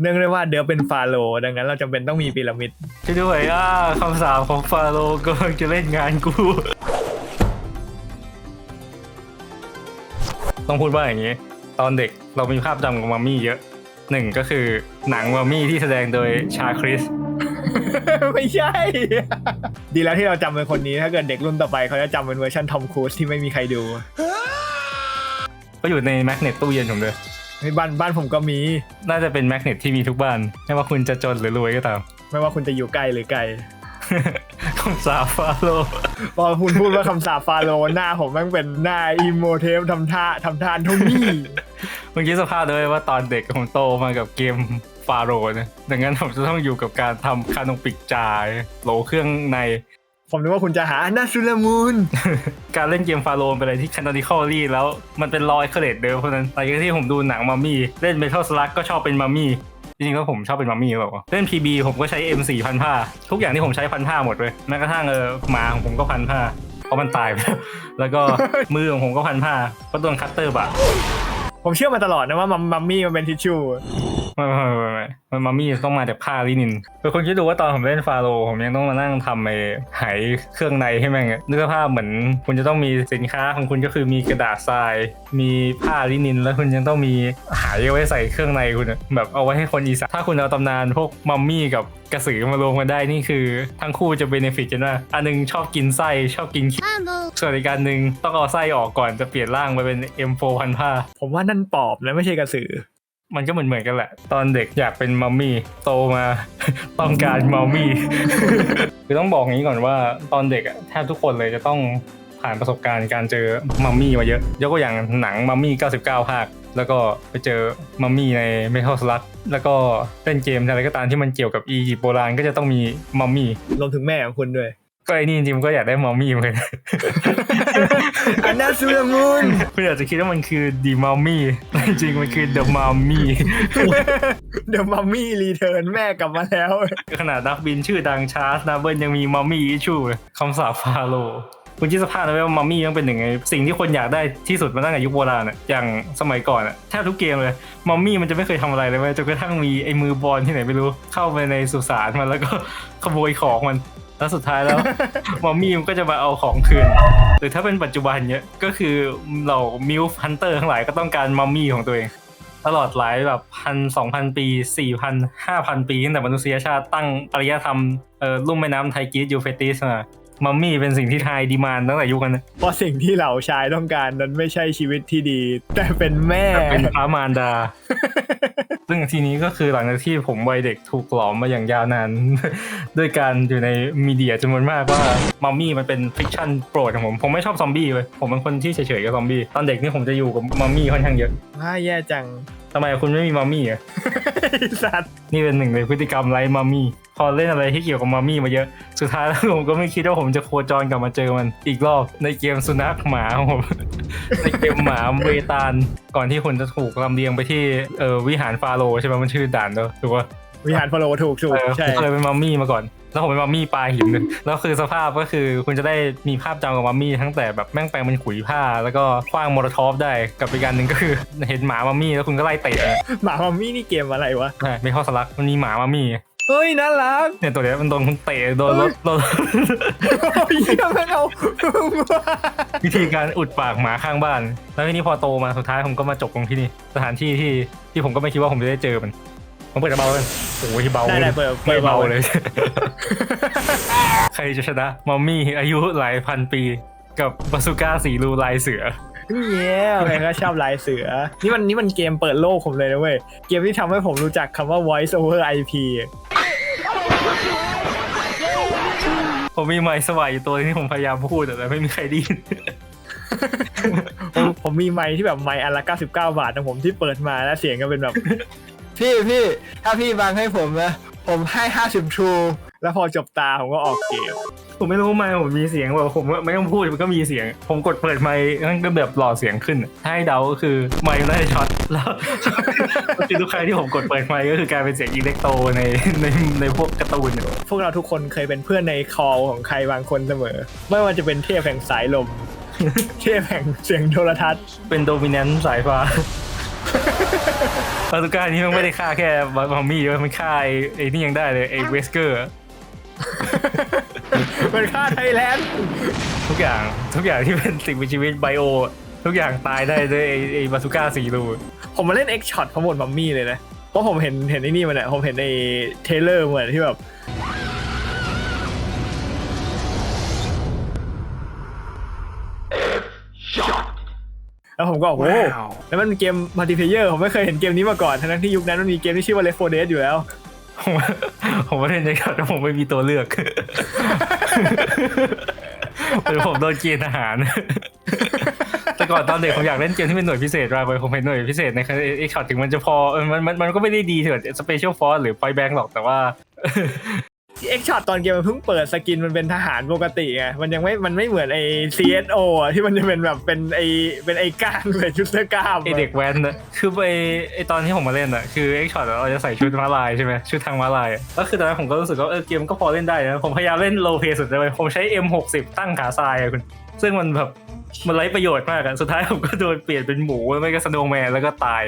เนื่องด้วยว่าเดี๋ยวเป็นฟาโรห์ดังนั้นเราจำเป็นต้องมีพีระมิด ช่วยด้วยอ่าคำสาปของฟาโรห์กำลังจะเล่นงานกู ต้องพูดว่าอย่างนี้ ตอนเด็กเรามีภาพจำของมัมมี่เยอะหนึ่งก็คือหนังมัมมี่ที่แสดงโดยชาคริส ไม่ใช่ ดีแล้วที่เราจำเป็นคนนี้ถ้าเกิดเด็กรุ่นต่อไปเขาจะจำเป็นเวอร์ชันทอมครูซที่ไม่มีใครดู ก็อยู่ในแมกเนตตู้เย็นผมเลย ในบ้านบ้านผมก็มี น่าจะเป็นแมกเนตที่มีทุกบ้าน ไม่ว่าคุณจะจนหรือรวยก็ตาม ไม่ว่าคุณจะอยู่ใกล้หรือไกลคำสาปฟาโรห์พอคุณพูดว่าคำสาปฟาโรห์หน้าผมแม่งเป็นหน้าอีโมเทปทำท่าทำท่าโทนี่เมื่อกี้สภาพด้วยว่าตอนเด็กผมโตมากับเกมฟาโรห์นะดังนั้นผมจะต้องอยู่กับการทำคานงปิกจายโหลเครื่องใน ผมนึกว่าคุณจะหานาซูลามูน การเล่นเกมฟาโรห์เป็นอะไรที่คันตอนิคอลี่แล้วมันเป็นรอยเครดเดิมเพราะฉะนั้นหลังจากที่ผมดูหนังมัมมี่เล่นเมทัลสลักก็ชอบเป็นมัมมี่จริงๆก็ผมชอบเป็นมัมมี่หรือเปล่าวะเล่น PB ผมก็ใช้ M4 พันผ้า ทุกอย่างที่ผมใช้พันผ้าหมดเลยแม้กระทั่งเออหมาของผมก็พันผ้าเพราะมันตายไปแล้วแล้วก็มือของผมก็พันผ้าเพราะโดนคัตเตอร์บาดผมเชื่อมาตลอดนะว่ามัมมัมมี่มันเป็นทิชชู่ไม่ไม่ไม่ไม่มันมัมมี่ต้องมาจากผ้าลินินเป็นคนคิดดูว่าตอนผมเล่นฟาโรห์ผมยังต้องมานั่งทำไอ้ไหเครื่องในให้แม่งอะนึกภาพเหมือน คุณจะต้องมีสินค้าของคุณก็คือมีกระดาษทราย มีผ้าลินิน แล้วคุณยังต้องมีไหเอาไว้ใส่เครื่องในคุณอะแบบเอาไว้ให้คนอีสานถ้าคุณเอาตำนานพวกมัมมี่กับกระสือมารวมกันได้นี่คือ ทั้งคู่จะเบนฟิตกันว่าอันหนึงชอบกินไส้ชอบกินขี้ส่วนอีกการหนึ่งต้องเอาไส้ออกก่อนจะเปลี่ยนร่างมาเป็น M4 พันผ้าผมว่านั่นปอบนะไม่ใช่กระสือ มันก็เหมือนเหมือนๆกันแหละ ตอนเด็กอยากเป็นมัมมี่โตมา ต้องการมัมมี่คือต้องบอกงี้ก่อนว่าตอนเด็กอะแทบทุกคนเลยจะต้องผ่านประสบการณ์การเจอมัมมี่มาเยอะยกตัวอย่างหนังมัมมี่ 99 ภาค แล้วก็ไปเจอมัมมี่ในเมทัลสลักแล้วก็เล่นเกมอะไรก็ตามที่มันเกี่ยวกับอียิปต์โบราณก็จะต้องมีมัมมี่รวมถึงแม่ของคุณด้วย ก็ไอ้นี่จริงๆมันก็อยากได้มัมมี่เหมือนกันอันนาซูลามูนคุณอาจจะคิดว่ามันคือดีมัมมี่จริงๆมันคือเดอะมัมมี่เดอะมัมมี่รีเทิร์นแม่กลับมาแล้ว ขนาดนักบินชื่อดังชาร์ลส์นาเบิลยังมีมัมมี่อิชูคำสาปฟาโรห์คุณคิดสภาพนะว่ามัมมี่ยังเป็นหนึ่งในสิ่งที่คนอยากได้ที่สุดมาตั้งแต่ยุคโบราณอะอย่างสมัยก่อนอะแทบทุกเกมเลยมัมมี่มันจะไม่เคยทำอะไรเลยเว้ยจนกระทั่งมีไอ้มือบอลที่ไหนไม่รู้เข้าไปในสุสานมันแล้วก็ขโมยของมัน แล้วสุดท้ายแล้วมัมมี่มันก็จะมาเอาของคืน หรือถ้าเป็นปัจจุบันเนี้ยก็คือเหล่ามิลฮันเตอร์ทั้งหลายก็ต้องการมัมมี่ของตัวเอง ตลอดหลายแบบพันสองพันปีสี่พันห้าพันปีตั้งแต่มนุษยชาติตั้งอารยธรรมเอ่อลุ่มแม่น้ำไทกรีสยูเฟรติสมามัมมี่เป็นสิ่งที่ไทยดีมานตั้งแต่ยุคนั้นนะเพราะสิ่งที่เหล่าชายต้องการนั้นไม่ใช่ชีวิตที่ดี แต่เป็นแม่เป็นพระมารดา ซึ่งทีนี้ก็คือหลังจากที่ผมวัยเด็กถูกหลอมมาอย่างยาวนาน ด้วยการอยู่ในมีเดียจำนวนมากว่ามัมมี่มันเป็นฟิกชันโปรดของผม ผมไม่ชอบซอมบี้เลยผมเป็นคนที่เฉยๆกับซอมบี้ตอนเด็กนี่ผมจะอยู่กับมัมมี่ค่อนข้างเยอะว่าแย่จังทำไมคุณไม่มีมัมมี่อะไอ้สัตว์นี่เป็นหนึ่งในพฤติกรรมไร้มัมมี่พอเล่นอะไรที่เกี่ยวกับมัมมี่มาเยอะ สุดท้ายแล้วผมก็ไม่คิดว่าผมจะโคจรกลับมาเจอมันอีกรอบในเกมสุนัขหมาของผม ในเกมหมาเวตาลก่อนที่คุณจะถูกลำเลียงไปที่เออวิหารฟาโรห์ใช่ไหมมันชื่อด่านเนอะถูกปะวิหารฟาโรห์ถูกถูกเออใช่ผมเคยเป็นมัมมี่มาก่อน แล้วผมเป็นมัมมี่ปลาหินเลยแล้วคือสภาพก็คือคุณจะได้มีภาพจำกับมัมมี่ตั้งแต่แบบแม่งแปลงเป็นขุยผ้า แล้วก็คว้างโมโลทอฟได้กับอีกการหนึ่งก็คือเห็นหมามัมมี่แล้วคุณก็ไล่เตะอะหมามัมมี่นี่เกมอะไรวะ ใช่ไม่เข้าสลักมันมีหมามัมมี่ เฮ้ยน่ารักเนี่ยตัวเนี้ยมันโดนคุณเตะโดนรถโดนโอ้ยเหี้ยมันเอาวิธีการอุดปากหมาข้างบ้าน แล้วทีนี้พอโตมาสุดท้ายผมก็มาจบตรงที่นี่สถานที่ที่ที่ผมก็ไม่คิดว่าผมจะได้เจอมันผมเปิดจะเบาเลยโอ้ยเบาได้ได้เปิดเปิไม่ดเบาเบาเลย ใครจะชนะมัมมี่อายุหลายพันปี กับบาซูก้าสีรูลายเสือเย้ใครก็ชอบลายเสือ นี่มันนี่มันเกมเปิดโลกผมเลยนะเว้ย เกมที่ทำให้ผมรู้จักคำว่า voice over IP ผมมีไม้สวายอยู่ตัวนึงที่ผมพยายามพูดแต่ไม่มีใครได้ยินผมผมมีไมค์ที่แบบไมค์อันละ99 บาทของผมที่เปิดมาแล้วเสียงก็เป็นแบบ พี่พี่ถ้าพี่บังให้ผมนะ ผมให้ห้าสิบทรู แล้วพอจบตาผมก็ออกเกม ผมไม่รู้ไมค์ผมมีเสียงแบบผมไม่ต้องพูดมันก็มีเสียง ผมกดเปิดไมค์นั่นก็แบบหล่อเสียงขึ้นถ้าให้เดาก็คือไมค์น่าจะช็อตแล้วคือทุกครั้งที่ผมกดเปิดไมค์ก็คือกลายเป็นเสียงอิเล็กโตในในในพวกการ์ตูนเนี่ยพวกเราทุกคนเคยเป็นเพื่อนในคอลของใครบางคนเสมอ ไม่ว่าจะเป็นเทพแห่งสายลม เทพแห่งเสียงโทรทัศน์ เป็นโดมิเนนต์สายฟ้าบาซูก้านี่มันไม่ได้ฆ่าแค่มัมมี่ด้วยมันฆ่าไอ้ไอ้นี่ยังได้เลยไอ้เวสเกอร์ มันฆ่าไทยแลนด์ทุกอย่างทุกอย่างที่เป็นสิ่งมีชีวิตไบโอ ทุกอย่างตายได้ด้วยไอ้ไอ้บาซูก้าสี่รูผมมาเล่นเอ็กช็อตพร้อมหมดมัมมี่เลยนะเพราะผมเห็นเห็นไอ้นี่มันอะผมเห็นในเทรลเลอร์เหมือนที่แบบแล้วผมก็โอ้โหแล้วมันเป็นเกมมัลติเพเยอร์ผมไม่เคยเห็นเกมนี้มาก่อนทั้งๆที่ยุคนั้นมันมีเกมที่ชื่อว่า Left 4 Dead อยู่แล้ว ผมผมว่าเล่นในข่าวแต่ผมไม่มีตัวเลือกหรือผมโดนเกณฑ์ทหาร แต่ก่อนตอนเด็กผมอยากเล่นเกมที่เป็นหน่วยพิเศษมากเลยผมเห็นหน่วยพิเศษในไอ้ช็อตถึงมันจะพอมันมันมันก็ไม่ได้ดีเถิดสเปเชียลฟอร์สหรือไฟแบงหรอกแต่ว่า เอ็กช็อตตอนเกมมันเพิ่งเปิดสกินมันเป็นทหารปกติไงมันยังไม่มันไม่เหมือนไอ้ CSO อะที่มันจะเป็นแบบเป็นไอ้เป็นไอ้ก้างเลยชุดเสื้อกล้ามไอเด็กแว้นนะคือไอไอตอนที่ผมมาเล่นอะคือเอ็กช็อตเราจะใส่ชุดม้าลายใช่ไหมชุดทางม้าลายอะก็คือตอนนั้นผมก็รู้สึกว่าเออเกมก็พอเล่นได้นะผมพยายามเล่นโลเพสุดเลยผมใช้ M60 ตั้งขาทรายอะคุณซึ่งมันแบบ มันไร้ประโยชน์มากอะสุดท้ายผมก็โดนเปลี่ยนเป็นหมูไม่ก็สโนว์แมนแล้วก็ตาย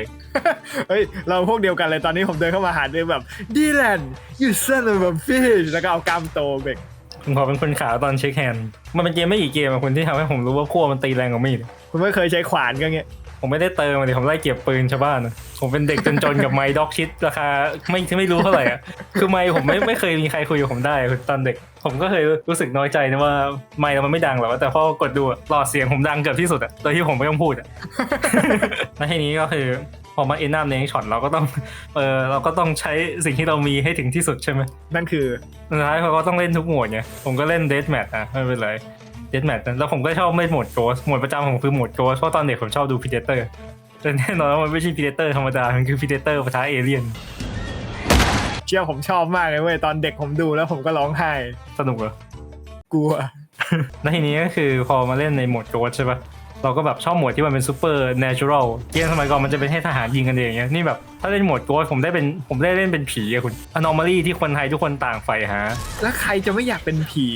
เฮ้ย เราพวกเดียวกันเลยตอนนี้ผมเดินเข้ามาหาเดินแบบดีแลน you son of a fish แล้วก็เอากล้ามโตเบกผมขอเป็นคนขาวตอนเช็คแฮนด์มันเป็นเกมไม่กี่เกมอะคุณที่ทำให้ผมรู้ว่าพวกมันตีแรงกว่ามีดคุณไม่เคยใช้ขวานก็เงี้ย ผมไม่ได้เติมเลยผมไล่เก็บปืนชาวบ้านอะผมเป็นเด็กจนๆกับไม้ด็อกชิดราคาไม่ไม่รู้เท่าไหร่อะคือไม้ผมไม่ไม่เคยมีใครคุยกับผมได้คือตอนเด็ก ผมก็เคยรู้สึกน้อยใจนะว่าไม้เรามันไม่ดังหรอกแต่พอกดดูอะหลอดเสียงผมดังเกือบที่สุดอะโดยที่ผมไม่ต้องพูดอะแล้วทีนี้ก็คือพอมาเอ็นนามในช็อตเราก็ต้องเออเราก็ต้องใช้สิ่งที่เรามีให้ถึงที่สุดใช่ไหมนั่นคือ สุดท้ายเขาก็ต้องเล่นทุกโหมดไงผมก็เล่นเด h แมทนะไม่เป็นไร เด h แมทแล้วผมก็ชอบเล่นโหมดโกสโหมดประจำผมคือโหมดโกสเพราะตอนเด็กผมชอบดูพีเดเตอร์แต่แน่นอนว่ามันไม่ใช่พีเดเตอร์ธรรมดา มันคือพีเดเตอร์ประทะเอเลี่ยนเชื่อผมชอบมากเลยเว้ยตอนเด็กผมดูแล้วผมก็ร้องไห้สนุกเหรอกลัวแล้วทีนี้ก็คือพอมาเล่นในโหมดโกสใช่ปะ เราก็แบบชอบโหมดที่มันเป็นซูเปอร์เนเชอรัลเกมสมัยก่อนมันจะเป็นให้ทหารยิงกันเองเงี้ยนี่แบบถ้าเล่นโหมดโกสผมได้เป็นผมได้เล่นเป็นผีอะคุณอนอมาลีที่คนไทยทุกคนต่างใฝ่หาแล้วใครจะไม่อยากเป็นผี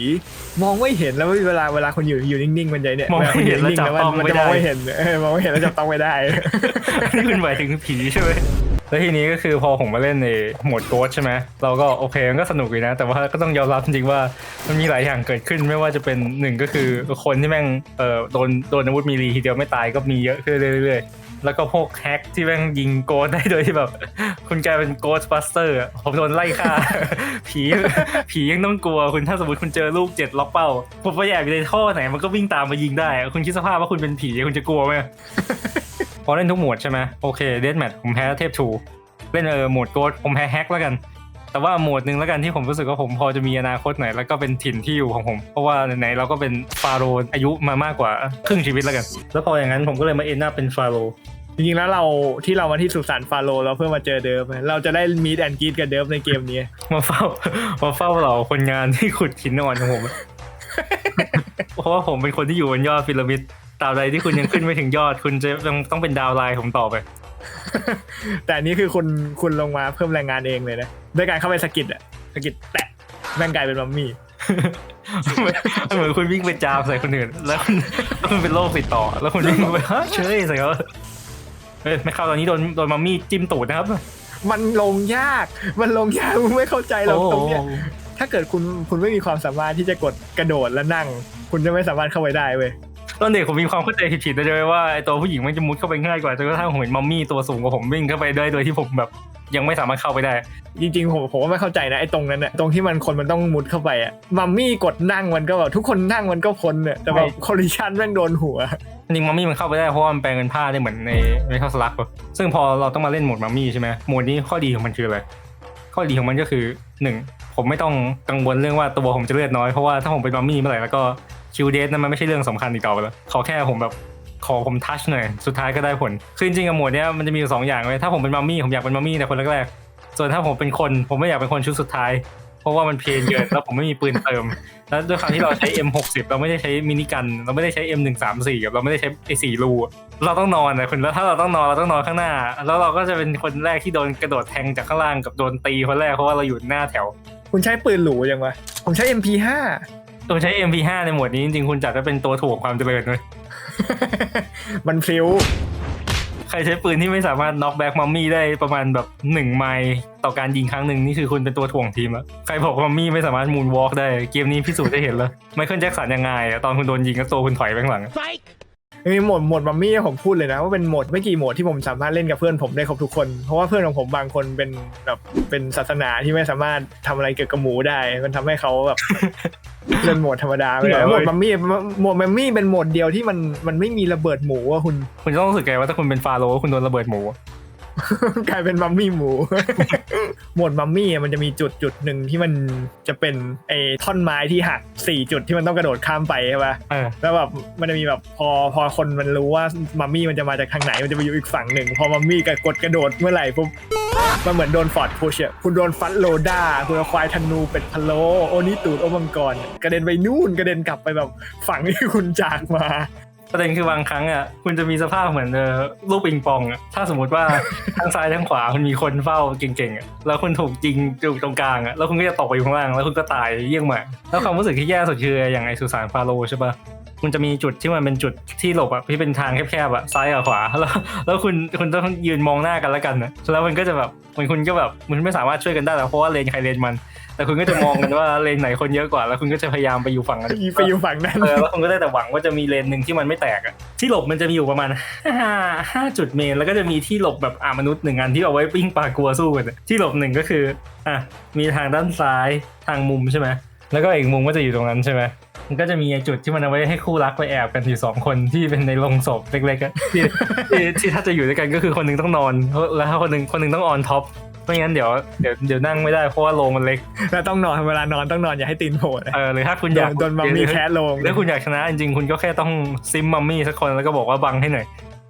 มองไม่เห็นแล้วเวลาเวลาคนอยู่อยู่นิ่งๆมันจะเนี่ยมองไม่เห็นแล้วจับต้องมันไม่จะได้มองไม่เห็นเออมองไม่เห็นแล้วจับต้องไม่ได้นี่คุณหมายถึงผีใช่ไหม แล้วทีนี้ก็คือพอผมมาเล่นในโหมดโกสใช่ไหมเราก็โอเคมันก็สนุกดีนะ แต่ว่าก็ต้องยอมรับจริงๆว่ามันมีหลายอย่างเกิดขึ้นไม่ว่าจะเป็นหนึ่งก็คือคนที่แม่งเอ่อโดนโดนอาวุธมีรีทีเดียวไม่ตายก็มีเยอะขึ้นเรื่อยๆแล้วก็พวกแฮกที่แม่งยิงโกสได้โดยที่แบบ คุณกลายเป็นโกสบัสเตอร์ผมโดนไล่ฆ่า ผีผียังต้องกลัวคุณถ้าสมมติคุณเจอลูกเจ็ดล็อกเป้าผมไปแอบอยู่ในท่อไหนมันก็วิ่งตามมายิงได้ คุณคิดสภาพว่าคุณเป็นผีคุณจะกลัวไหม พอเล่นทุกโหมดใช่ไหมโอเคเดนแมทผมแพ้เทพทูเล่นเออโหมดโกดผมแพ้แฮกแล้วกัน แต่ว่าโหมดหนึ่งแล้วกันที่ผมรู้สึกว่าผมพอจะมีอนาคตหน่อยแล้วก็เป็นถิ่นที่อยู่ของผม เพราะว่าไหนๆเราก็เป็นฟาโรห์อายุมามากกว่าครึ่งชีวิตแล้วกัน แล้วพออย่างนั้นผมก็เลยมาเอ็นหน้าเป็นฟาโรห์จริงๆแล้วเราที่เรามาที่สุสานฟาโรห์เราเพื่อมาเจอเดิฟเราจะได้มีดแอนกีดกับเดิฟในเกมนี้ มาเฝ้ามาเฝ้าเหล่าคนงานที่ขุดหินอ่อนของผมเพราะว่าผมเป็นคนที่อยู่บนยอดพีระมิด ตราบใดที่คุณยังขึ้นไม่ถึงยอด คุณจะยังต้องเป็นดาวไลน์ผมต่อไป แต่อันนี้คือคุณคุณลงมาเพิ่มแรงงานเองเลยนะด้วยการเข้าไปสะกิดอะสะกิดแตะแม่งกลายเป็นมัมมี่เหมือนคุณวิ่งไปจามใส่คนอื่น แล้วคุณแล้วคุณเป็นโรคติดต่อ แล้วคุณวิ่งไปฮะเชยใส่เขาเฮ้ยไม่เข้าตอนนี้โดนโดนมัมมี่จิ้มตูดนะครับ มันลงยาก มันลงยากมึงไม่เข้าใจหรอกโอ้ตรงเนี้ยถ้าเกิดคุณคุณไม่มีความสามารถที่จะกดกระโดดและนั่ง คุณจะไม่สามารถเข้าไปได้เว้ย ตอนเด็กผมมีความเข้าใจผิดๆนะใช่ไหมว่าไอตัวผู้หญิงมันจะมุดเข้าไปง่ายกว่าจนกระทั่งผมเห็นมัมมี่ตัวสูงกว่าผมวิ่งเข้าไปได้โดยที่ผมแบบยังไม่สามารถเข้าไปได้ จริงๆผมผมก็ไม่เข้าใจนะไอ้ตรงนั้นน่ะตรงที่มันคนมันต้องมุดเข้าไปอะมัมมี่กดนั่งมันก็แบบทุกคนนั่งมันก็พ้นเนี่ยแต่แบบไม่คอลิชันแม่งโดนหัวจริงมัมมี่มันเข้าไปได้เพราะว่ามันแปลงเป็นผ้าได้เหมือนในในข้าวสลักปะซึ่งพอเราต้องมาเล่นโหมดมัมมี่ใช่ไหมโหมดนี้ข้อดีของมันคืออะไรข้อดีของมันก็คือหนึ่งผมไม่ต้องกังวลเรื่องว่าตัวผมจะเลือดน้อยเพราะว่าถ้าผมเป็นมัมมี่เมื่อไหร่แล้วก็ คิวเดสนั้นมันไม่ใช่เรื่องสำคัญอีกต่อไปแล้วขอแค่ผมแบบขอผมทัชหน่อยสุดท้ายก็ได้ผลคือจริงๆกับโหมดเนี้ยมันจะมีอยู่สองอย่างเลยถ้าผมเป็นมัมมี่ผมอยากเป็นมัมมี่ในคนแรกๆส่วนถ้าผมเป็นคนผมไม่อยากเป็นคนชุดสุดท้าย เพราะว่ามันเพลนเกินแล้วผมไม่มีปืนเติม แล้วด้วยความที่เราใช้ M60 เราไม่ได้ใช้มินิกัน เราไม่ได้ใช้ M134 กับเราไม่ได้ใช้ไอ้สี่รูอะเราต้องนอนนะคุณแล้วถ้าเราต้องนอนเราต้องนอนข้างหน้า แล้วเราก็จะเป็นคนแรกที่โดนกระโดดแทงจากข้างล่างกับโดนตีคนแรกเพราะว่าเราอยู่หน้าแถว คุณใช้ปืนหรูยังวะผมใช้ MP5 ตัวใช้ MP5 ในหมวดนี้จริงๆคุณจัดว่าเป็นตัวถ่วงความเจริญเลยมันพลิ้วใครรใช้ปืนที่ไม่สามารถน็อกแบ็กมัมมี่ได้ประมาณแบบหนึ่งไมล์ต่อการยิงครั้งหนึ่งนี่คือคุณเป็นตัวถ่วงทีมแล้วใครบอกมัมมี่ไม่สามารถมูนวอล์กได้เกมนี้พิสูจน์ได้เห็นแล้วไมเคิลแจ็คสันยังไงอะตอนคุณโดนยิงก็ตัวคุณถอยไปข้างหลังอะ มีโหมดโหมดมัมมี่ผมพูดเลยนะว่าเป็นโหมดไม่กี่โหมดที่ผมสามารถเล่นกับเพื่อนผมได้ครบทุกคน เพราะว่าเพื่อนของผมบางคนเป็นแบบเป็นศาสนาที่ไม่สามารถทำอะไรเกี่ยวกับหมูได้ มันทำให้เขาแบบเล่นโหมดธรรมดาไม่ได้โหมดมัมมี่โหมดมัมมี่เป็นโหมดเดียวที่มันมันไม่มีระเบิดหมูอะคุณ คุณจะต้องรู้สึกไงว่าถ้าคุณเป็นฟาโรห์คุณโดนระเบิดหมูอะ กลายเป็นมัมมี่หมู หมวดมัมมี่อะมันจะมีจุดจุดหนึ่งที่มันจะเป็นไอ้ท่อนไม้ที่หักสี่จุดที่มันต้องกระโดดข้ามไปใช่ปะเออ แล้วแบบมันจะมีแบบพอพอคนมันรู้ว่ามัมมี่มันจะมาจากทางไหนมันจะไปอยู่อีกฝั่งหนึ่งพอมัมมี่กดกระโดดเมื่อไหร่ปุ๊บมันเหมือนโดนฟอร์ดพุชอะคุณโดนฟัดโลด้าคุณเอาควายธนูเป็ดพะโลโอนิตูดโอมังกรกระเด็นไปนู่นกระเด็นกลับไปแบบฝั่งที่คุณจากมา ประเด็นคือบางครั้งอะคุณจะมีสภาพเหมือนเออลูกปิงปองอะถ้าสมมติว่าทั้งซ้ายทั้งขวาคุณมีคนเฝ้าเก่งๆอะแล้วคุณถูกจริงอยู่ตรงกลางอะแล้วคุณก็จะตกไปอยู่ข้างล่างแล้วคุณก็ตายเยี่ยงหมาแล้วความรู้สึกที่แย่สุดคืออย่างไอสุสานฟาโรห์ใช่ปะคุณจะมีจุดที่มันเป็นจุดที่หลบอะที่เป็นทางแคบๆอะซ้ายกับขวาแล้วแล้วคุณคุณต้องยืนมองหน้ากันแล้วกันอะแล้วมันก็จะแบบมันคุณก็แบบมันไม่สามารถช่วยกันได้หรอกเพราะว่าเลนใครเลนมัน แต่คุณก็จะมองกันว่าเลนไหนคนเยอะกว่า แล้วคุณก็จะพยายามไปอยู่ฝั่งนั้นไปอยู่ฝั่งนั้นเออแล้วคุณก็ได้แต่หวังว่าจะมีเลนหนึ่งที่มันไม่แตกอะที่หลบมันจะมีอยู่ประมาณห้าห้าจุดเมนแล้วก็จะมีที่หลบแบบอ่ามนุษย์หนึ่งอันที่เอาไว้ปิ้งปลากลัวสู้กันอะที่หลบหนึ่งก็คืออะมีทางด้านซ้ายทางมุมใช่ไหมแล้วก็อีกมุมก็จะอยู่ตรงนั้นใช่ไหมมันก็จะมีไอ้จุดที่มันเอาไว้ให้คู่รักไปแอบกันอยู่สองคนที่เป็นในโรงศพเล็กๆอะที่ที่ที่ถ้าจะอยู่ด้วยกันก็คือคนหนึงต้องนอน แล้วถ้าคนหนึงคนหนึงต้องออนท็อป ไม่งั้นเดี๋ยวเดี๋ยวเดี๋ยวนั่งไม่ได้เพราะว่าโรงมันเล็ก แล้วต้องนอนเวลานอนต้องนอนอย่าให้ตีนโผล่นะเออหรือถ้าคุณอโดยากนโดนมัมมี่แคสลงถ้าคุณอยากชนะจริงๆ คุณก็แค่ต้องซิมมัมมี่สักคนแล้วก็บอกว่าบังให้หน่อย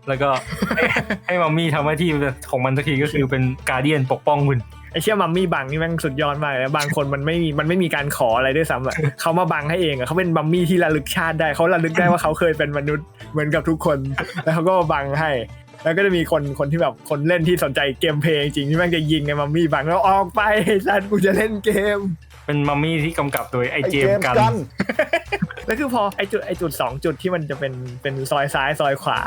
แล้วก็ให้ให้มัมมี่ทำหน้าที่ของมันสักทีก็คือเป็นการเดียนปกป้องคุณไอเชี่ยมัมมี่บังนี่แม่งสุดยอดมากเลยนะบางคนมันไม่มีมันไม่มีการขออะไรด้วยซ้ำอะเขามาบังให้เองอะเขาเป็นมัมมี่ที่ระลึกชาติได้เขาระลึกได้ว่าเขาเคยเป็นมนุษย์เหมือนกับทุกคน แล้วเขาก็มาบังให้ แล้วก็จะมีคนคนที่แบบคนเล่นที่สนใจเกมเพลย์จริงๆที่แม่งจะยิงไอ้มัมมี่บังแล้วออกไปสัตว์กูจะเล่นเกม เป็นมัมมี่ที่กำกับโดยไอเจมส์กัน แล้วคือพอไอจุดไอจุดสองจุดที่มันจะเป็นเป็นซอยซ้ายซอยขวา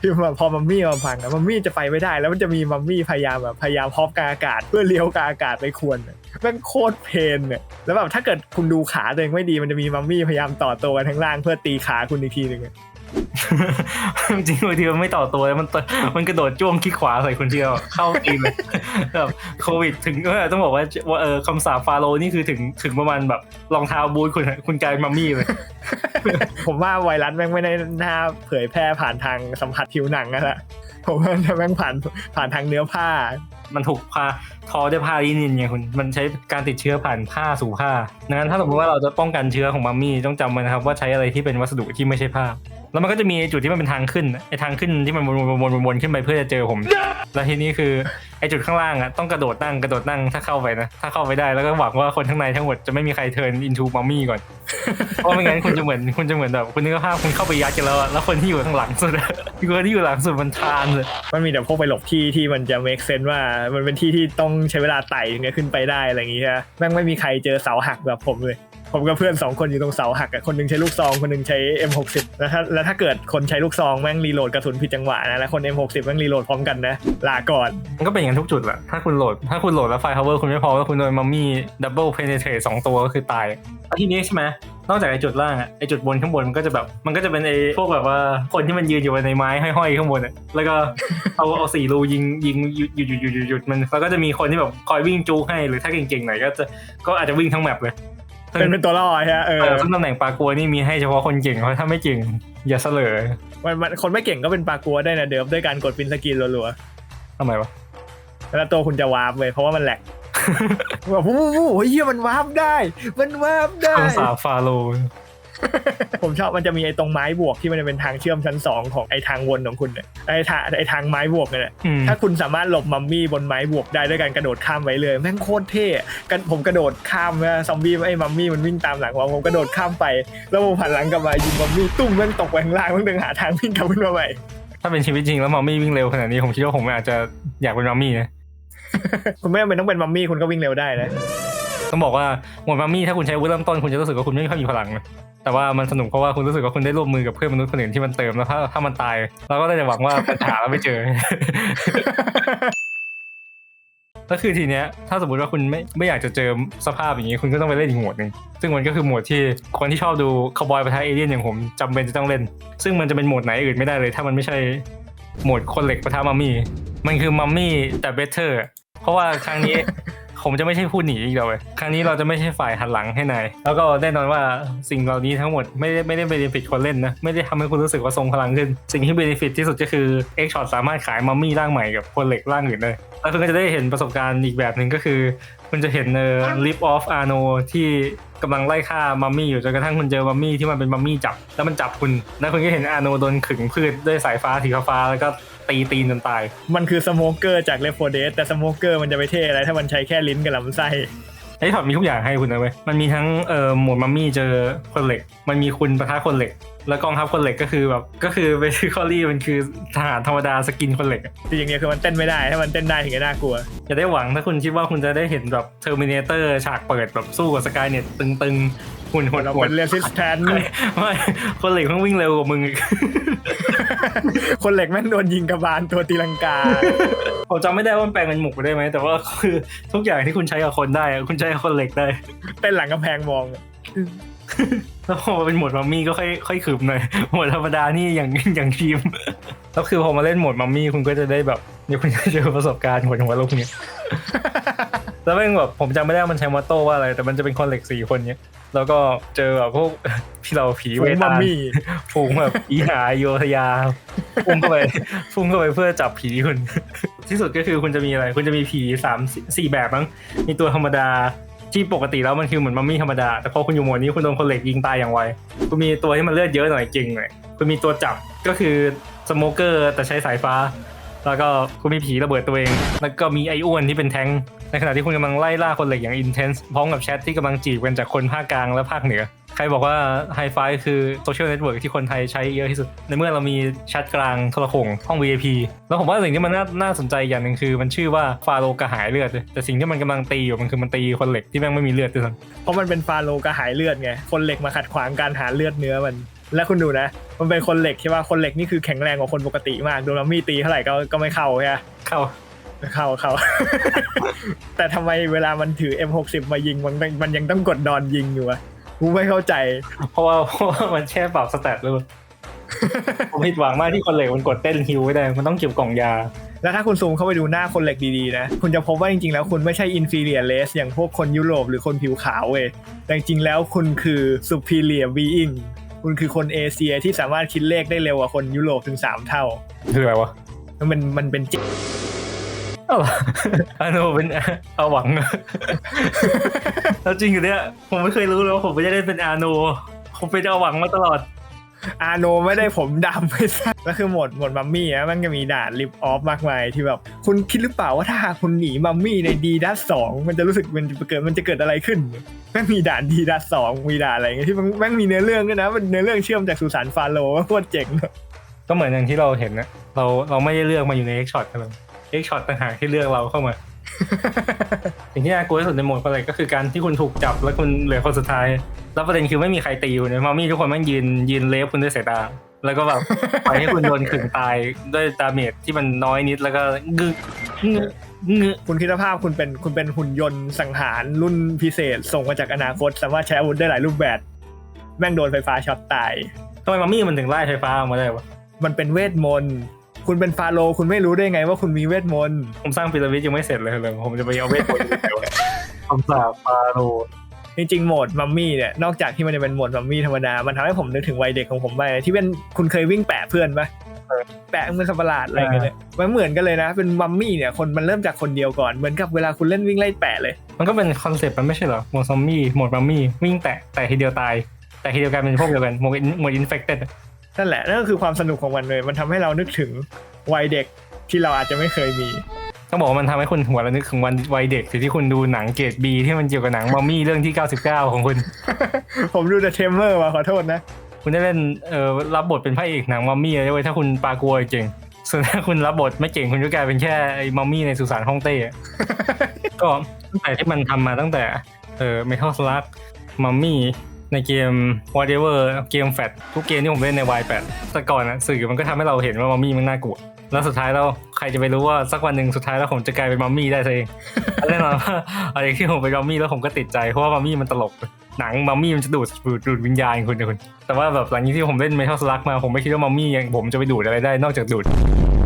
ที่มันพอมัมมี่มาพังอะมัมมี่จะไปไม่ได้ แล้วมันจะมีมัมมี่พยายามแบบพยายามฮอปกลางอากาศ เพื่อเลี้ยวกลางอากาศไปควรอะแมันโคตรเพนเนี่ยแล้วแบบถ้าเกิดคุณดูขาตัวเองไม่ดีมันจะมีมัมมี่พยายามต่อตัวกันทั้งล่างเพื่อตีขาคุณอีกทีหนึ่งอะ จริงๆบางทีมันไม่ต่อตัวแล้วมันตมันกระโดดจ้วงคลิกขวาใส่คนเดียวเข้าตีนเลยแบบโควิด ถึงเออต้องบอกว่าว่าเออคำสาปฟาโรห์นี่คือถึงถึงประมาณแบบรองเท้าบูทคุณอะคุณกลายเป็นมัมมี่เลยผมว่าไวรัสแม่งไม่ได้น่าเผยแพร่ผ่านทางสัมผัสผิวหนังนะฮะผมว่าแม่งผ่านผ่านทางเนื้อผ้า มันถูกพาทอด้วยผ้าลินินไงคุณมันใช้การติดเชื้อผ่านผ้าสู่ผ้าดังนั้นถ้าสมมติว่าเราจะป้องกันเชื้อของมัมมี่ต้องจำไว้นะครับว่าใช้อะไรที่เป็นวัสดุที่ไม่ใช่ผ้า แล้วมันก็จะมีไอ้จุดที่มันเป็นทางขึ้นน่ะไอ้ทางขึ้นที่มันวนวนวนวนวนขึ้นไปเพื่อจะเจอผม แล้วทีนี้คือไอ้จุดข้างล่างอะต้องกระโดดนั่งกระโดดนั่งถ้าเข้าไปนะถ้าเข้าไปได้แล้วก็หวังว่าคนข้างในทั้งหมดจะไม่มีใครเทิร์นอินทูมัมมี่ก่อนเพราะไม่งั้นคุณจะเหมือนคุณจะเหมือนแบบคุณนึกภาพคุณเข้าไปยัดกันแล้วอะแล้วคนที่อยู่ข้างหลังสุดอะคนที่อยู่หลังสุดมันทานเลยมันมีแต่พวกไปหลบที่ที่มันจะ make sense ว่ามันเป็นที่ที่ต้องใช้เวลาไต่ถึงจะขึ้นไปได้อะไรอย่างงี้ใช่ไหมแม่งไม่มีใครเจอเสาหักแบบผมเลย ผมกับเพื่อนสองคนอยู่ตรงเสาหักอะคนหนึงใช้ลูกซอง คนหนึงใช้ M60 แล้วถ้าแล้วถ้าเกิดคนใช้ลูกซองแม่งรีโหลดกระสุนผิดจังหวะนะแล้วคน M60 แม่งรีโหลดพร้อมกันนะลาก่อนมันก็เป็นอย่างนั้นทุกจุดแหละถ้าคุณโหลดถ้าคุณโหลดแล้วไฟล์ cover คุณไม่พอแล้วคุณโดนมัมมี่ดับเบิลเพเนเทรสองตัวก็คือตายทีนี้ใช่ไหมนอกจากไอ้จุดล่างอะไอ้จุดบนข้างบนมันก็จะแบบ มันก็จะเป็นไอ้พวกแบบว่าคนที่มันยืนอยู่บนในไม้ห้อยๆข้างบนอะแล้วก็เอาเอาสี่รูยิงยิงหยุดหยุดหยุดหยุดหยุดหยุดมันแล้วก็จะมีคนที่แบบคอยวิ่งจูให้หรือถ้าเก่งๆหน่อยก็จะก็อาจจะวิ่งทั้งแมปเลย เป็นเป็นตัวล่อใช่ไหมเอเอออซึ่งตำแหน่งปลากัวนี่มีให้เฉพาะคนเก่งเพราะถ้าไม่เก่งอย่าเสลอมันมันคนไม่เก่งก็เป็นปลากัวได้นะเดิมด้วยการกดปินสกรีนรัวทำไมวะๆแล้วตัวคุณจะวาร์ปเลยเพราะว่ามันแหลกแบบโอ้โหเฮียมันวาร์ปได้ มันวาร์ปได้คำสาปฟาโรห์ ผมชอบมันจะมีไอ้ตรงไม้บวกที่มันจะเป็นทางเชื่อมชั้นสองของไอ้ทางวนของคุณเนี่ยไอ้ทางไอ้ทางไม้บวกเนี่ยอืมถ้าคุณสามารถหลบมัมมี่บนไม้บวกได้ด้วยการกระโดดข้ามไว้เลยแม่งโคตรเท่กันผมกระโดดข้ามนะซอมบี้ไอ้มัมมี่มันวิ่งตามหลังผมผมกระโดดข้ามไป แล้วผมผ่านหลังกลับมายิงมัมมี่ตุ้มแม่งตกไปข้างล่างแม่งเดินหาทางวิ่งกลับขึ้นมาใหม่ถ้าเป็นชีวิตจริงแล้วมัมมี่วิ่งเร็วขนาดนี้ผมคิดว่าผมอาจจะอยากเป็นมัมมี่นะคุณไม่จำเป็นต้องเป็นมัมมี่คุณก็วิ่งเร็วได้นะ ต้องบอกว่าหมวดมัมมี่ถ้าคุณใช้อาวุธเริ่มต้นคุณจะรู้สึกว่าคุณไม่ค่อยมีพลังนะแต่ว่ามันสนุกเพราะว่าคุณรู้สึกว่าคุณได้ร่วมมือกับเพื่อนมนุษย์คนอื่นที่มันเติมแล้วถ้าถ้ามันตายเราก็ได้แต่หวังว่าปัญหาเราไม่เจอ ก็คือทีเนี้ยถ้าสมมติว่าคุณไม่ไม่อยากจะเจอสภาพอย่างนี้คุณก็ต้องไปเล่นอีกโหมดหนึ่งซึ่งมันก็คือโหมดที่คนที่ชอบดูคาวบอยประทะเอเลี่ยนอย่างผมจำเป็นจะต้องเล่น ซึ่งมันจะเป็นโหมดไหนอื่นไม่ได้เลย ถ้ามันไม่ใช่โหมดคนเหล็กประทะมัมมี่มันคือมัมมี่แต่เบเตอร์เพราะว่าครั้งนี้ ผมจะไม่ใช่ผู้หนีอีกแล้วเว้ยครั้งนี้เราจะไม่ใช่ฝ่ายหันหลังให้นายแล้วก็แน่นอนว่าสิ่งเหล่านี้ทั้งหมดไม่ได้ไม่ได้เบนฟิตคนเล่นนะไม่ได้ทำให้คุณรู้สึกว่าทรงพลังขึ้น สิ่งที่เบนฟิตที่สุดก็คือ X Shot สามารถขายมัมมี่ร่างใหม่กับคนเหล็กร่างอื่นได้แล้วคุณก็จะได้เห็นประสบการณ์อีกแบบหนึ่งก็คือคุณจะเห็นเออลิฟออฟอาโนที่กำลังไล่ฆ่ามัมมี่อยู่จนกระทั่งคุณเจอมัมมี่ที่มันเป็นมัมมี่จับแล้วมันจับคุณแล้วคุณก็เห็นอาโนโดนขึงพืชด้วยสายฟ้าสีฟ้าแล้วก็ ตีตีนจนตาย มันคือสโมเกอร์จากเลฟโฟเดสแต่สโมเกอร์มันจะไปเท่อะไร ถ้ามันใช้แค่ลิ้นกับลำไส้ไอ้ถอดมีทุกอย่างให้คุณนะเว้ย มันมีทั้งเอ่อหมวดมัมมี่เจอคนเหล็ก มันมีคุณประทะคนเหล็ก แล้วกองทัพคนเหล็กก็คือแบบก็คือเบสิคอลี่มันคือทหารธรรมดาสกินคนเหล็กอะจริงๆเนี่ยคือมันเต้นไม่ได้ถ้ามันเต้นได้ถึงจะน่ากลัวอย่าได้หวังถ้าคุณคิดว่าคุณจะได้เห็นแบบเทอร์มินเตอร์ฉากเปิดแบบสู้กับสกายเน็ตตึงๆ หุ่นหุ่นเราหุ่เป็นนเรสิสแทนไม่ไม่คนเหล็กต้องวิ่งเร็วกว่ามึงอีกคนเหล็กแม่งโดนยิงกระบาลตัวตีลังกา ผมจำไม่ได้ว่ามันแปลงเป็นหมุกไปได้ไหม แต่ว่าคือทุกอย่างที่คุณใช้กับคนได้อะคุณใช้กับคนเหล็กได้ เต้นหลังกำแพงมอง แล้วพอมาเป็นโหมดมัมมี่ก็ค่อยค่อยขืบหน่อยโหมดธรรมดานี่อย่างอย่างทีม แล้วคือพอมาเล่นโหมดมัมมี่คุณก็จะได้แบบเดี๋ยวคุณจะเจอประสบการณ์หัวหัวลูกเนี้ยแล้วแม่งแบบผมจำไม่ได้ว่ามันใช้มอตโต้ว่าอะไร แต่มันจะเป็นคนเหล็กสี่คนเนี้ย แล้วก็เจอแบบพวกพี่เราผีฝูเวงมัตามนมี่ฝูงแบบอีหาโยธยาพุ่งเข้าไปพุ่งเข้าไปเพื่อจับผีคุณ ที่สุดก็คือคุณจะมีอะไร คุณจะมีผีสามสี่สี่แบบมั้งมีตัวธรรมดาที่ปกติแล้วมันคือเหมือนมัมมี่ธรรมดา แต่พอคุณอยู่โหมดนี้คุณโดนคนเหล็กยิงตายอย่างไวคุณมีตัวที่มันเลือดเยอะหน่อยจริงหน่อยคุณมีตัวจับก็คือสโมเกอร์แต่ใช้สายฟ้า แล้วก็คุณมีผีระเบิดตัวเอง แล้วก็มีไออ้วนที่เป็นแท้งค์ ในขณะที่คุณกำลังไล่ล่าคนเหล็กอย่างอินเทนส์พร้อมกับแชทที่กำลังจีบกันจากคนภาคกลางและภาคเหนือ ใครบอกว่าไฮไฟคือโซเชียลเน็ตเวิร์กที่คนไทยใช้เยอะที่สุด ในเมื่อเรามีแชทกลางโทรโขงห้อง VIP แล้วผมว่าสิ่งที่มันน่าน่าสนใจอย่างหนึ่งคือ มันชื่อว่าฟาโรกระหายเลือด แต่สิ่งที่มันกำลังตีอยู่มันคือมันตีคนเหล็กที่แม่งไม่มีเลือดด้วยซ้ำเพราะมันเป็นฟาโลกระหายเลือดไงคนเหล็กมาขัดขวางการหาเลือดเนื้อมันแล้วคุณดูนะ มันเป็นคนเหล็กใช่ป่ะคนเหล็กนี่คือแข็งแรงกว่าคนปกติมากโดนมัมมี่ตีเท่าไหร่ก็ก็ไม่เข้าใช่ไหมเข้า เข้าเข้า แต่ทำไมเวลามันถือ M60 มายิงมันมันยังต้องกดดอนยิงอยู่อะกูไม่เข้าใจ เพราะว่าเพราะว่ามันแค่ปรับสแตทเลยผมผิดหวังมากที่คนเหล็กมันกดเต้นฮิวไม่ได้ มันต้องเก็บกล่องยา แล้วถ้าคุณซูมเข้าไปดูหน้าคนเหล็กดีๆนะ คุณจะพบว่าจริงๆแล้วคุณไม่ใช่ inferior race อย่างพวกคนยุโรปหรือคนผิวขาวเว้ยแต่จริงๆแล้วคุณคือ superior being คุณคือคนเอเชียที่สามารถคิดเลขได้เร็วกว่าคนยุโรปถึง 3 เท่า คืออะไรวะ มันเป็นมันเป็นจิอ้าวเหร ออาโนเป็นเอาหวังแล้วจริงอยู่เนี่ยผมไม่เคยรู้เลยว่าผมไม่ได้เป็นอาโน ผมเป็นเอาหวังมาตลอด อาโนไม่ได้ผมดำไปซะแล้วคือหมดหมดมัมมี่นะมันก็มีด่านลิฟออฟมากมายที่แบบคุณคิดหรือเปล่าว่าถ้าหากคุณหนีมัมมี่ในดีดัสสองมันจะรู้สึกมันจะเกิดมันจะเกิดอะไรขึ้นแม่งมีด่านดีดัสสองมีด่านอะไรเงี้ยที่มันแม่งมีเนื้อเรื่องด้วยนะมันเนื้อเรื่องเชื่อมจากสุสานฟาโรห์โคตรเจ๋งก็เหมือนอย่างที่เราเห็นนะเราเราไม่ได้เลือกมาอยู่ใน X Shot กันเลย X Shot ต่างหากที่เลือกเราเข้ามา สิ่งที่น่ากลัวที่สุดในโหมดอะไรก็คือการที่คุณถูกจับแล้วคุณเหลือคนสุดท้าย แล้วประเด็นคือไม่มีใครตีคุณนะมามี่ทุกคนแม่งยืนยืนเลฟคุณด้วยสายตา แล้วก็แบบปล่อยให้คุณโดนขึงตายด้วยดาเมจที่มันน้อยนิดแล้วก็งึกงึกงึกคุณคิดภาพคุณเป็นคุณเป็นหุ่นยนต์สังหารรุ่นพิเศษ ส่งมาจากอนาคต สามารถใช้อาวุธได้หลายรูปแบบ แม่งโดนไฟฟ้าช็อตตายทำไมมามี่มันถึงไล่ไฟฟ้าออกมาได้วะมันเป็นเวทมนต์ คุณเป็นฟาโรห์คุณไม่รู้ได้ไงว่าคุณมีเวทมนต์ผมสร้างพีระมิดยังไม่เสร็จเลยเลยผมจะไปเอาเวทมนต์เดียวคำสาปฟาโรห์จริงๆโหมดมัมมี่เนี่ยนอกจากที่มันจะเป็นโหมดมัมมี่ธรรมดา มันทำให้ผมนึกถึงวัยเด็กของผมไปที่เป็นคุณเคยวิ่งแปะเพื่อนปะแปะมือสัตว์ประหลาดอะไรอย่างเงี้ยมันเหมือนกันเลยนะ เป็นมัมมี่เนี่ยคนมันเริ่มจากคนเดียวก่อนเหมือนกับเวลาคุณเล่นวิ่งไล่แปะเลย มันก็เป็นคอนเซปต์มันไม่ใช่เหรอโหมดซอมบี้โหมดมัมมี่วิ่งแตะแต่ทีเดียวตาย แต่ทีเดียวกลายเป็นพวกเดียวกันโหมดโหมดอินเฟคเต็ด นั่นแหละนั่นก็คือความสนุกของมันเลย มันทำให้เรานึกถึงวัยเด็กที่เราอาจจะไม่เคยมีต้องบอกว่ามันทำให้คุณหัวระนึกถึงวันวัยเด็กสิที่คุณดูหนังเกรดบีที่มันเกี่ยวกับหนังมัมมี่เรื่องที่ 99 ของคุณ ผมดูแต่เทมเมอร์มาขอโทษนะ คุณได้เล่นเอ่อรับบทเป็นพระเอกหนังมัมมี่เลยเว้ยถ้าคุณปลากลัวเก่งส่วนถ้าคุณรับบทไม่เก่งคุณก็กลายเป็นแค่ไอ้มัมมี่ในสุสานฮ่องเต้อะก็ตั้งแต่ที่มันทำมาตั้งแต่เออ Metal Slug Mummy ในเกม whatever เกมแฟตทุกเกมที่ผมเล่นใน Y8 แต่ก่อนอะสื่อมันก็ทำให้เราเห็นว่ามัมมี่มันน่ากลัว แล้วสุดท้ายแล้วใครจะไปรู้ว่าสักวันหนึ่งสุดท้ายแล้วผมจะกลายเป็นมัมมี่ได้เองแน่นอนว่าอะไรที่ผมเป็นมัมมี่แล้วผมก็ติดใจเพราะว่ามัมมี่มันตลกหนังมัมมี่มันจะดูดดูดวิญญาณคุณนะคุณแต่ว่าแบบหลังจากที่ผมเล่น Metal Slug มาผมไม่คิดว่ามัมมี่ยังผมจะไปดูดอะไรได้นอกจากดูด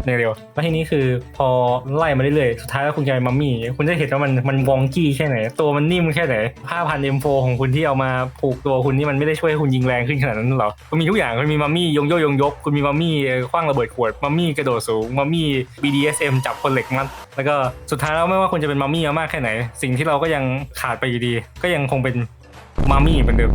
ในเร็วแล้วทีนี้คือพอไล่มาเรื่อยๆ สุดท้ายแล้วคุณกลายเป็นมัมมี่ คุณจะเห็นว่ามันมันวองกี้แค่ไหน ตัวมันนิ่มแค่ไหนผ้าพันเอ็มโฟของคุณที่เอามาผูกตัวคุณนี่มันไม่ได้ช่วยให้คุณยิงแรงขึ้นขนาดนั้นหรอคุณมีทุกอย่างคุณมีมัมมี่ยงโยยงยก คุณมีมัมมี่คว้างระเบิดขวด มัมมี่กระโดดสูง มัมมี่ BDSM จับคนเหล็กมัด แล้วก็สุดท้ายแล้วไม่ว่าคุณจะเป็นมัมมี่มากแค่ไหน สิ่งที่เราก็ยังขาดไปอยู่ดี ก็ยังคงเป็นมัมมี่เหมือนเดิม